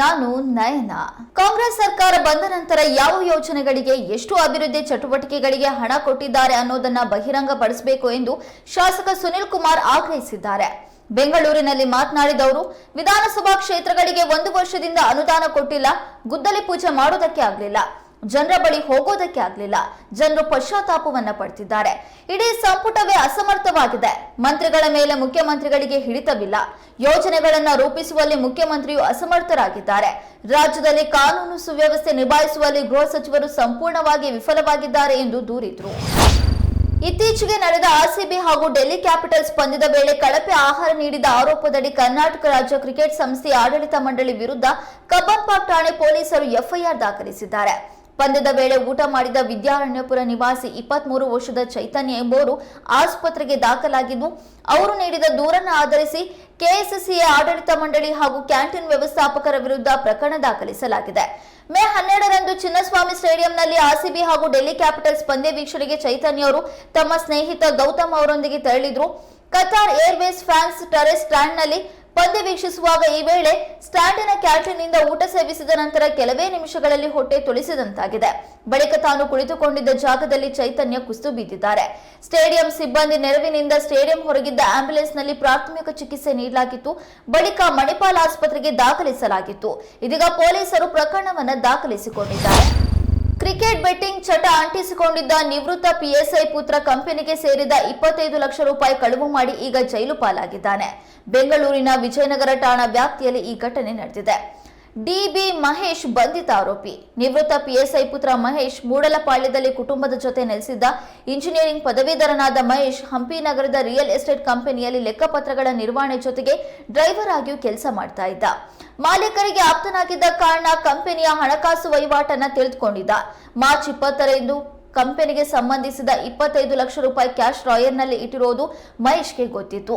ನಾನು ನಯನ. ಕಾಂಗ್ರೆಸ್ ಸರ್ಕಾರ ಬಂದ ನಂತರ ಯಾವ ಯೋಜನೆಗಳಿಗೆ ಎಷ್ಟು ಅಭಿವೃದ್ಧಿ ಚಟುವಟಿಕೆಗಳಿಗೆ ಹಣ ಕೊಟ್ಟಿದ್ದಾರೆ ಅನ್ನೋದನ್ನ ಬಹಿರಂಗಪಡಿಸಬೇಕು ಎಂದು ಶಾಸಕ ಸುನಿಲ್ ಕುಮಾರ್ ಆಗ್ರಹಿಸಿದ್ದಾರೆ. ಬೆಂಗಳೂರಿನಲ್ಲಿ ಮಾತನಾಡಿದವರು, ವಿಧಾನಸಭಾ ಕ್ಷೇತ್ರಗಳಿಗೆ ಒಂದು ವರ್ಷದಿಂದ ಅನುದಾನ ಕೊಟ್ಟಿಲ್ಲ, ಗುದ್ದಲಿ ಪೂಜೆ ಮಾಡೋದಕ್ಕೆ ಆಗ್ಲಿಲ್ಲ. ಜನರ ಬಳಿ ಹೋಗೋದಕ್ಕೆ ಆಗ್ಲಿಲ್ಲ. ಜನರು ಪಶ್ಚಾತ್ತಾಪವನ್ನ ಪಡ್ತಿದ್ದಾರೆ. ಇಡೀ ಸಂಪುಟವೇ ಅಸಮರ್ಥವಾಗಿದೆ. ಮಂತ್ರಿಗಳ ಮೇಲೆ ಮುಖ್ಯಮಂತ್ರಿಗಳಿಗೆ ಹಿಡಿತವಿಲ್ಲ. ಯೋಜನೆಗಳನ್ನ ರೂಪಿಸುವಲ್ಲಿ ಮುಖ್ಯಮಂತ್ರಿಯು ಅಸಮರ್ಥರಾಗಿದ್ದಾರೆ. ರಾಜ್ಯದಲ್ಲಿ ಕಾನೂನು ಸುವ್ಯವಸ್ಥೆ ನಿಭಾಯಿಸುವಲ್ಲಿ ಗೃಹ ಸಚಿವರು ಸಂಪೂರ್ಣವಾಗಿ ವಿಫಲವಾಗಿದ್ದಾರೆ ಎಂದು ದೂರಿದ್ರು. ಇತ್ತೀಚೆಗೆ ನಡೆದ ಆರ್ಸಿಬಿ ಹಾಗೂ ಡೆಲ್ಲಿ ಕ್ಯಾಪಿಟಲ್ಸ್ ಪಂದ್ಯದ ವೇಳೆ ಕಳಪೆ ಆಹಾರ ನೀಡಿದ ಆರೋಪದಡಿ ಕರ್ನಾಟಕ ರಾಜ್ಯ ಕ್ರಿಕೆಟ್ ಸಂಸ್ಥೆಯ ಆಡಳಿತ ಮಂಡಳಿ ವಿರುದ್ಧ ಕಬ್ಬಂಪಾಕ್ ಠಾಣೆ ಪೊಲೀಸರು ಎಫ್ಐಆರ್ ದಾಖಲಿಸಿದ್ದಾರೆ. ಪಂದ್ಯದ ವೇಳೆ ಊಟ ಮಾಡಿದ ವಿದ್ಯಾರಣ್ಯಪುರ ನಿವಾಸಿ ಇಪ್ಪತ್ಮೂರು ವರ್ಷದ ಚೈತನ್ಯ ಎಂಬುವರು ಆಸ್ಪತ್ರೆಗೆ ದಾಖಲಾಗಿದ್ದು, ಅವರು ನೀಡಿದ ದೂರನ್ನು ಆಧರಿಸಿ ಕೆಎಸ್ಎಸ್ಸಿಯ ಆಡಳಿತ ಮಂಡಳಿ ಹಾಗೂ ಕ್ಯಾಂಟೀನ್ ವ್ಯವಸ್ಥಾಪಕರ ವಿರುದ್ಧ ಪ್ರಕರಣ ದಾಖಲಿಸಲಾಗಿದೆ. ಮೇ ಹನ್ನೆರಡರಂದು ಚಿನ್ನಸ್ವಾಮಿ ಸ್ಟೇಡಿಯಂನಲ್ಲಿ ಆರ್ಸಿಬಿ ಹಾಗೂ ಡೆಲ್ಲಿ ಕ್ಯಾಪಿಟಲ್ಸ್ ಪಂದ್ಯ ವೀಕ್ಷಣೆಗೆ ಚೈತನ್ಯ ಅವರು ತಮ್ಮ ಸ್ನೇಹಿತ ಗೌತಮ್ ಅವರೊಂದಿಗೆ ತೆರಳಿದ್ರು. ಕತಾರ್ ಏರ್ವೇಸ್ ಫ್ಯಾನ್ಸ್ ಟೆರೆಸ್ ಸ್ಟ್ಯಾಂಡ್ನಲ್ಲಿ ಪಂದ್ಯ ವೀಕ್ಷಿಸುವಾಗ ಈ ವೇಳೆ ಸ್ಟ್ಯಾಂಡಿನ ಕ್ಯಾಂಟೀನ್ನಿಂದ ಊಟ ಸೇವಿಸಿದ ನಂತರ ಕೆಲವೇ ನಿಮಿಷಗಳಲ್ಲಿ ಹೊಟ್ಟೆ ತುಳಿಸಿದಂತಾಗಿದೆ. ಬಳಿಕ ತಾನು ಕುಳಿತುಕೊಂಡಿದ್ದ ಜಾಗದಲ್ಲಿ ಚೈತನ್ಯ ಕುಸಿದು ಬಿದ್ದಿದ್ದಾರೆ ಸ್ಟೇಡಿಯಂ ಸಿಬ್ಬಂದಿ ನೆರವಿನಿಂದ ಸ್ಟೇಡಿಯಂ ಹೊರಗಿದ್ದ ಆಂಬ್ಯುಲೆನ್ಸ್ನಲ್ಲಿ ಪ್ರಾಥಮಿಕ ಚಿಕಿತ್ಸೆ ನೀಡಲಾಗಿತ್ತು. ಬಳಿಕ ಮಣಿಪಾಲ್ ಆಸ್ಪತ್ರೆಗೆ ದಾಖಲಿಸಲಾಗಿತ್ತು. ಇದೀಗ ಪೊಲೀಸರು ಪ್ರಕರಣವನ್ನು ದಾಖಲಿಸಿಕೊಂಡಿದ್ದಾರೆ. ಕ್ರಿಕೆಟ್ ಬೆಟ್ಟಿಂಗ್ ಚಟ ಅಂಟಿಸಿಕೊಂಡಿದ್ದ ನಿವೃತ್ತ ಪಿಎಸ್ಐ ಪುತ್ರ ಕಂಪನಿಗೆ ಸೇರಿದ ಇಪ್ಪತ್ತೈದು ಲಕ್ಷ ರೂಪಾಯಿ ಕಳುವು ಮಾಡಿ ಈಗ ಜೈಲು ಪಾಲಾಗಿದ್ದಾನೆ. ಬೆಂಗಳೂರಿನ ವಿಜಯನಗರ ಠಾಣಾ ವ್ಯಾಪ್ತಿಯಲ್ಲಿ ಈ ಘಟನೆ ನಡೆದಿದೆ. ಡಿಬಿ ಮಹೇಶ್ ಬಂಧಿತ ಆರೋಪಿ. ನಿವೃತ್ತ ಪಿಎಸ್ಐ ಪುತ್ರ ಮಹೇಶ್ ಮೂಡಲಪಾಳ್ಯದಲ್ಲಿ ಕುಟುಂಬದ ಜೊತೆ ನೆಲೆಸಿದ್ದ ಇಂಜಿನಿಯರಿಂಗ್ ಪದವೀಧರನಾದ ಮಹೇಶ್ ಹಂಪಿ ನಗರದ ರಿಯಲ್ ಎಸ್ಟೇಟ್ ಕಂಪನಿಯಲ್ಲಿ ಲೆಕ್ಕಪತ್ರಗಳ ನಿರ್ವಹಣೆ ಜೊತೆಗೆ ಡ್ರೈವರ್ ಆಗಿಯೂ ಕೆಲಸ ಮಾಡ್ತಾ ಇದ್ದ. ಮಾಲೀಕರಿಗೆ ಆಪ್ತನಾಗಿದ್ದ ಕಾರಣ ಕಂಪನಿಯ ಹಣಕಾಸು ವಹಿವಾಟನ್ನ ತಿಳಿದುಕೊಂಡಿದ್ದ. ಮಾರ್ಚ್ ಇಪ್ಪತ್ತರಂದು ಕಂಪನಿಗೆ ಸಂಬಂಧಿಸಿದ ಇಪ್ಪತ್ತೈದು ಲಕ್ಷ ರೂಪಾಯಿ ಕ್ಯಾಶ್ ರಾಯರ್ನಲ್ಲಿ ಇಟ್ಟಿರೋದು ಮಹೇಶ್ಗೆ ಗೊತ್ತಿತ್ತು.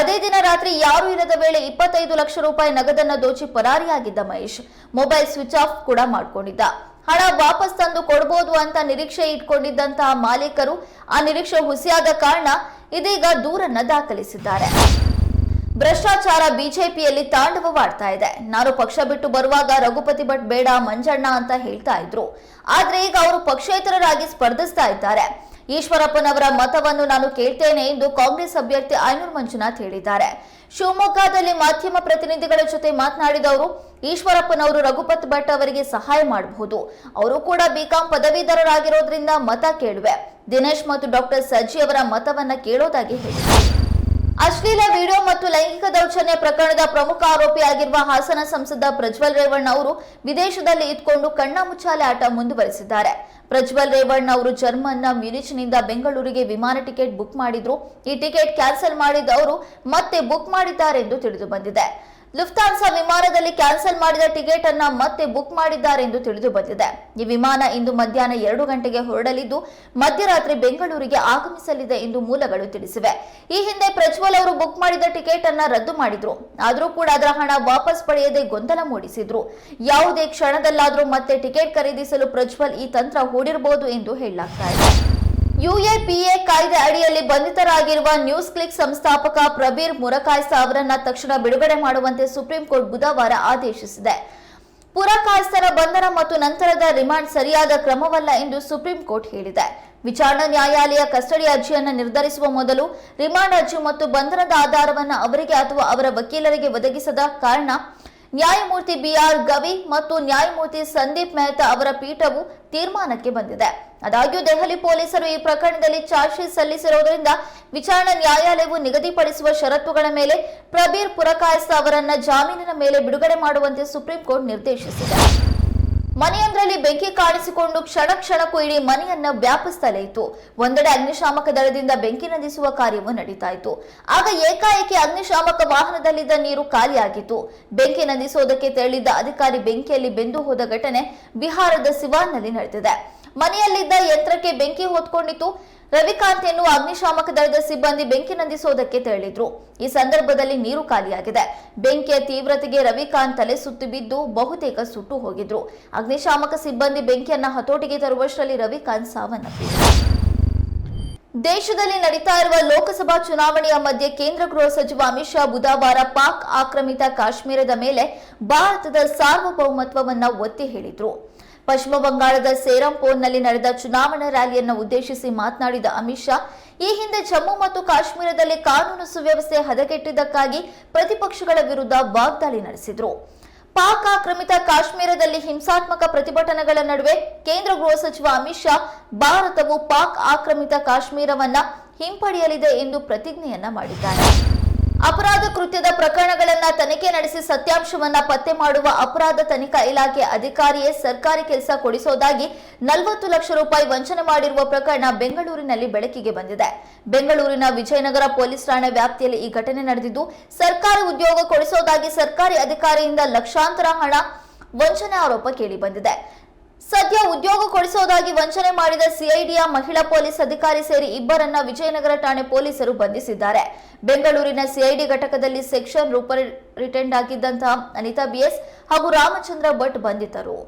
ಅದೇ ದಿನ ರಾತ್ರಿ ಯಾರು ಇರದ ವೇಳೆ ಇಪ್ಪತ್ತೈದು ಲಕ್ಷ ರೂಪಾಯಿ ನಗದನ್ನ ದೋಚಿ ಪರಾರಿಯಾಗಿದ್ದ ಮಹೇಶ್, ಮೊಬೈಲ್ ಸ್ವಿಚ್ ಆಫ್ ಕೂಡ ಮಾಡಿಕೊಂಡಿದ್ದ. ಹಣ ವಾಪಸ್ ತಂದು ಕೊಡಬಹುದು ಅಂತ ನಿರೀಕ್ಷೆ ಇಟ್ಕೊಂಡಿದ್ದಂತಹ ಮಾಲೀಕರು ಆ ನಿರೀಕ್ಷೆ ಹುಸಿಯಾದ ಕಾರಣ ಇದೀಗ ದೂರನ್ನ ದಾಖಲಿಸಿದ್ದಾರೆ. ಭ್ರಷ್ಟಾಚಾರ ಬಿಜೆಪಿಯಲ್ಲಿ ತಾಂಡವವಾಡ್ತಾ ಇದೆ. ನಾನು ಪಕ್ಷ ಬಿಟ್ಟು ಬರುವಾಗ ರಘುಪತಿ ಭಟ್ ಬೇಡ, ಮಂಜಣ್ಣ ಅಂತ ಹೇಳ್ತಾ ಇದ್ರು. ಆದ್ರೆ ಈಗ ಅವರು ಪಕ್ಷೇತರರಾಗಿ ಸ್ಪರ್ಧಿಸ್ತಾ ಇದ್ದಾರೆ. ಈಶ್ವರಪ್ಪನವರ ಮತವನ್ನು ನಾನು ಕೇಳ್ತೇನೆ ಎಂದು ಕಾಂಗ್ರೆಸ್ ಅಭ್ಯರ್ಥಿ ಐನೂರು ಮಂಜುನಾಥ್ ಹೇಳಿದ್ದಾರೆ. ಶಿವಮೊಗ್ಗದಲ್ಲಿ ಮಾಧ್ಯಮ ಪ್ರತಿನಿಧಿಗಳ ಜೊತೆ ಮಾತನಾಡಿದ ಅವರು ಈಶ್ವರಪ್ಪನವರು ರಘುಪತ್ ಭಟ್ ಅವರಿಗೆ ಸಹಾಯ ಮಾಡಬಹುದು. ಅವರು ಕೂಡ ಬಿಕಾಂ ಪದವೀಧರರಾಗಿರೋದ್ರಿಂದ ಮತ ಕೇಳುವೆ. ದಿನೇಶ್ ಮತ್ತು ಡಾಕ್ಟರ್ ಸಜ್ಜಿ ಅವರ ಮತವನ್ನ ಕೇಳೋದಾಗಿ ಹೇಳಿದರು ಅಶ್ಲೀಲ ವಿಡಿಯೋ ಮತ್ತು ಲೈಂಗಿಕ ದೌರ್ಜನ್ಯ ಪ್ರಕರಣದ ಪ್ರಮುಖ ಆರೋಪಿಯಾಗಿರುವ ಹಾಸನ ಸಂಸದ ಪ್ರಜ್ವಲ್ ರೇವಣ್ಣ ಅವರು ವಿದೇಶದಲ್ಲಿ ಇದ್ಕೊಂಡು ಕಣ್ಣ ಮುಚ್ಚಾಲೆ ಆಟ ಮುಂದುವರೆಸಿದ್ದಾರೆ. ಪ್ರಜ್ವಲ್ ರೇವಣ್ಣ ಅವರು ಜರ್ಮನ್ನ ಮ್ಯೂನಿಚ್ನಿಂದ ಬೆಂಗಳೂರಿಗೆ ವಿಮಾನ ಟಿಕೆಟ್ ಬುಕ್ ಮಾಡಿದ್ರು. ಈ ಟಿಕೆಟ್ ಕ್ಯಾನ್ಸಲ್ ಮಾಡಿದ ಅವರು ಮತ್ತೆ ಬುಕ್ ಮಾಡಿದ್ದಾರೆ ಎಂದು ತಿಳಿದು ಬಂದಿದೆ. ಲುಫ್ತಾನ್ಸಾ ವಿಮಾನದಲ್ಲಿ ಕ್ಯಾನ್ಸಲ್ ಮಾಡಿದ ಟಿಕೆಟ್ ಅನ್ನ ಮತ್ತೆ ಬುಕ್ ಮಾಡಿದ್ದಾರೆ ಎಂದು ತಿಳಿದು ಬಂದಿದೆ. ಈ ವಿಮಾನ ಇಂದು ಮಧ್ಯಾಹ್ನ ಎರಡು ಗಂಟೆಗೆ ಹೊರಡಲಿದ್ದು, ಮಧ್ಯರಾತ್ರಿ ಬೆಂಗಳೂರಿಗೆ ಆಗಮಿಸಲಿದೆ ಎಂದು ಮೂಲಗಳು ತಿಳಿಸಿವೆ. ಈ ಹಿಂದೆ ಪ್ರಜ್ವಲ್ ಅವರು ಬುಕ್ ಮಾಡಿದ ಟಿಕೆಟ್ ಅನ್ನ ರದ್ದು ಮಾಡಿದ್ರು. ಆದರೂ ಕೂಡ ಅದರ ಹಣ ವಾಪಸ್ ಪಡೆಯದೆ ಗೊಂದಲ ಮೂಡಿಸಿದ್ರು. ಯಾವುದೇ ಕ್ಷಣದಲ್ಲಾದರೂ ಮತ್ತೆ ಟಿಕೆಟ್ ಖರೀದಿಸಲು ಪ್ರಜ್ವಲ್ ಈ ತಂತ್ರ ಹೂಡಿರಬಹುದು ಎಂದು ಹೇಳಲಾಗ್ತಾ ಇದೆ. ಯುಎಪಿಎ ಕಾಯ್ದೆ ಅಡಿಯಲ್ಲಿ ಬಂಧಿತರಾಗಿರುವ ನ್ಯೂಸ್ ಕ್ಲಿಕ್ ಸಂಸ್ಥಾಪಕ ಪ್ರಬೀರ್ ಮುರಕಾಯ್ಸ ಅವರನ್ನ ತಕ್ಷಣ ಬಿಡುಗಡೆ ಮಾಡುವಂತೆ ಸುಪ್ರೀಂ ಕೋರ್ಟ್ ಬುಧವಾರ ಆದೇಶಿಸಿದೆ. ಪುರಕಾಯ್ಸರ ಬಂಧನ ಮತ್ತು ನಂತರದ ರಿಮಾಂಡ್ ಸರಿಯಾದ ಕ್ರಮವಲ್ಲ ಎಂದು ಸುಪ್ರೀಂ ಕೋರ್ಟ್ ಹೇಳಿದೆ. ವಿಚಾರಣಾ ನ್ಯಾಯಾಲಯ ಕಸ್ಟಡಿ ಅರ್ಜಿಯನ್ನು ನಿರ್ಧರಿಸುವ ಮೊದಲು ರಿಮಾಂಡ್ ಅರ್ಜಿ ಮತ್ತು ಬಂಧನದ ಆಧಾರವನ್ನು ಅವರಿಗೆ ಅಥವಾ ಅವರ ವಕೀಲರಿಗೆ ಒದಗಿಸದ ಕಾರಣ ನ್ಯಾಯಮೂರ್ತಿ ಬಿಆರ್ ಗವಿ ಮತ್ತು ನ್ಯಾಯಮೂರ್ತಿ ಸಂದೀಪ್ ಮೆಹ್ತಾ ಅವರ ಪೀಠವು ತೀರ್ಮಾನಕ್ಕೆ ಬಂದಿದೆ. ಆದಾಗ್ಯೂ ದೆಹಲಿ ಪೊಲೀಸರು ಈ ಪ್ರಕರಣದಲ್ಲಿ ಚಾರ್ಜ್ ಸಲ್ಲಿಸಿರುವುದರಿಂದ ವಿಚಾರಣಾ ನ್ಯಾಯಾಲಯವು ನಿಗದಿಪಡಿಸುವ ಷರತ್ತುಗಳ ಮೇಲೆ ಪ್ರಬೀರ್ ಪುರಕಾಯಸ್ತ ಅವರನ್ನ ಜಾಮೀನಿನ ಮೇಲೆ ಬಿಡುಗಡೆ ಮಾಡುವಂತೆ ಸುಪ್ರೀಂ ಕೋರ್ಟ್ ನಿರ್ದೇಶಿಸಿದೆ. ಮನೆಯೊಂದರಲ್ಲಿ ಬೆಂಕಿ ಕಾಣಿಸಿಕೊಂಡು ಕ್ಷಣ ಕ್ಷಣಕ್ಕೂ ಇಡೀ ಮನೆಯನ್ನ ವ್ಯಾಪಿಸ್ತಲೇ ಇತ್ತು ಒಂದೆಡೆ ಅಗ್ನಿಶಾಮಕ ದಳದಿಂದ ಬೆಂಕಿ ನಂದಿಸುವ ಕಾರ್ಯವೂ ನಡೀತಾ ಇತ್ತು ಆಗ ಏಕಾಏಕಿ ಅಗ್ನಿಶಾಮಕ ವಾಹನದಲ್ಲಿದ್ದ ನೀರು ಖಾಲಿಯಾಗಿತ್ತು. ಬೆಂಕಿ ನಂದಿಸೋದಕ್ಕೆ ತೆರಳಿದ್ದ ಅಧಿಕಾರಿ ಬೆಂಕಿಯಲ್ಲಿ ಬೆಂದು ಹೋದ ಘಟನೆ ಬಿಹಾರದ ಸಿವಾನ್ನಲ್ಲಿ ನಡೆದಿದೆ. ಮನೆಯಲ್ಲಿದ್ದ ಯಂತ್ರಕ್ಕೆ ಬೆಂಕಿ ಹೊತ್ಕೊಂಡಿತ್ತು. ರವಿಕಾಂತ್ ಎನ್ನುವ ಅಗ್ನಿಶಾಮಕ ದಳದ ಸಿಬ್ಬಂದಿ ಬೆಂಕಿ ನಂದಿಸೋದಕ್ಕೆ ತೆರಳಿದ್ರು. ಈ ಸಂದರ್ಭದಲ್ಲಿ ನೀರು ಖಾಲಿಯಾಗಿದೆ. ಬೆಂಕಿಯ ತೀವ್ರತೆಗೆ ರವಿಕಾಂತ್ ತಲೆ ಸುತ್ತಿ ಬಿದ್ದು ಬಹುತೇಕ ಸುಟ್ಟು ಹೋಗಿದ್ರು. ಅಗ್ನಿಶಾಮಕ ಸಿಬ್ಬಂದಿ ಬೆಂಕಿಯನ್ನ ಹತೋಟಿಗೆ ತರುವಷ್ಟರಲ್ಲಿ ರವಿಕಾಂತ್ ಸಾವನ್ನಪ್ಪಿದ್ರು ದೇಶದಲ್ಲಿ ನಡೀತಾ ಇರುವ ಲೋಕಸಭಾ ಚುನಾವಣೆಯ ಮಧ್ಯೆ ಕೇಂದ್ರ ಗೃಹ ಸಚಿವ ಅಮಿತ್ ಶಾ ಬುಧವಾರ ಪಾಕ್ ಆಕ್ರಮಿತ ಕಾಶ್ಮೀರದ ಮೇಲೆ ಭಾರತದ ಸಾರ್ವಭೌಮತ್ವವನ್ನ ಒತ್ತಿ ಹೇಳಿದ್ರು. ಪಶ್ಚಿಮ ಬಂಗಾಳದ ಸೇರಂಪೋರ್ನಲ್ಲಿ ನಡೆದ ಚುನಾವಣಾ ರ್ಯಾಲಿಯನ್ನು ಉದ್ದೇಶಿಸಿ ಮಾತನಾಡಿದ ಅಮಿತ್ ಶಾ, ಈ ಹಿಂದೆ ಜಮ್ಮು ಮತ್ತು ಕಾಶ್ಮೀರದಲ್ಲಿ ಕಾನೂನು ಸುವ್ಯವಸ್ಥೆ ಹದಗೆಟ್ಟಿದ್ದಕ್ಕಾಗಿ ಪ್ರತಿಪಕ್ಷಗಳ ವಿರುದ್ಧ ವಾಗ್ದಾಳಿ ನಡೆಸಿದರು. ಪಾಕ್ ಆಕ್ರಮಿತ ಕಾಶ್ಮೀರದಲ್ಲಿ ಹಿಂಸಾತ್ಮಕ ಪ್ರತಿಭಟನೆಗಳ ನಡುವೆ ಕೇಂದ್ರ ಗೃಹ ಸಚಿವ ಅಮಿತ್ ಶಾ, ಭಾರತವು ಪಾಕ್ ಆಕ್ರಮಿತ ಕಾಶ್ಮೀರವನ್ನ ಹಿಂಪಡೆಯಲಿದೆ ಎಂದು ಪ್ರತಿಜ್ಞೆಯನ್ನ ಮಾಡಿದ್ದಾರೆ. ಅಪರಾಧ ಕೃತ್ಯದ ಪ್ರಕರಣಗಳನ್ನ ತನಿಖೆ ನಡೆಸಿ ಸತ್ಯಾಂಶವನ್ನ ಪತ್ತೆ ಮಾಡುವ ಅಪರಾಧ ತನಿಖಾ ಇಲಾಖೆ ಅಧಿಕಾರಿಯೇ ಸರ್ಕಾರಿ ಕೆಲಸ ಕೊಡಿಸೋದಾಗಿ ನಲವತ್ತು ಲಕ್ಷ ರೂಪಾಯಿ ವಂಚನೆ ಮಾಡಿರುವ ಪ್ರಕರಣ ಬೆಂಗಳೂರಿನಲ್ಲಿ ಬೆಳಕಿಗೆ ಬಂದಿದೆ. ಬೆಂಗಳೂರಿನ ವಿಜಯನಗರ ಪೊಲೀಸ್ ಠಾಣೆ ವ್ಯಾಪ್ತಿಯಲ್ಲಿ ಈ ಘಟನೆ ನಡೆದಿದ್ದು, ಸರ್ಕಾರಿ ಉದ್ಯೋಗ ಕೊಡಿಸೋದಾಗಿ ಸರ್ಕಾರಿ ಅಧಿಕಾರಿಯಿಂದ ಲಕ್ಷಾಂತರ ಹಣ ವಂಚನೆ ಆರೋಪ ಕೇಳಿ ಬಂದಿದೆ ಸದ್ಯ ಉದ್ಯೋಗ ಕೊಡಿಸೋದಾಗಿ ವಂಚನೆ ಮಾಡಿದ ಸಿಐಡಿಯ ಮಹಿಳಾ ಪೊಲೀಸ್ ಅಧಿಕಾರಿ ಸೇರಿ ಇಬ್ಬರನ್ನ ವಿಜಯನಗರ ಠಾಣೆ ಪೊಲೀಸರು ಬಂಧಿಸಿದ್ದಾರೆ. ಬೆಂಗಳೂರಿನ ಸಿಐಡಿ ಘಟಕದಲ್ಲಿ ಸೆಕ್ಷನ್ ರೂಪರ್ ರಿಟೆಂಡ್ ಆಗಿದ್ದಂತಹ ಅನಿತಾ ಬಿಎಸ್ ಹಾಗೂ ರಾಮಚಂದ್ರ ಭಟ್ ಬಂಧಿತರು.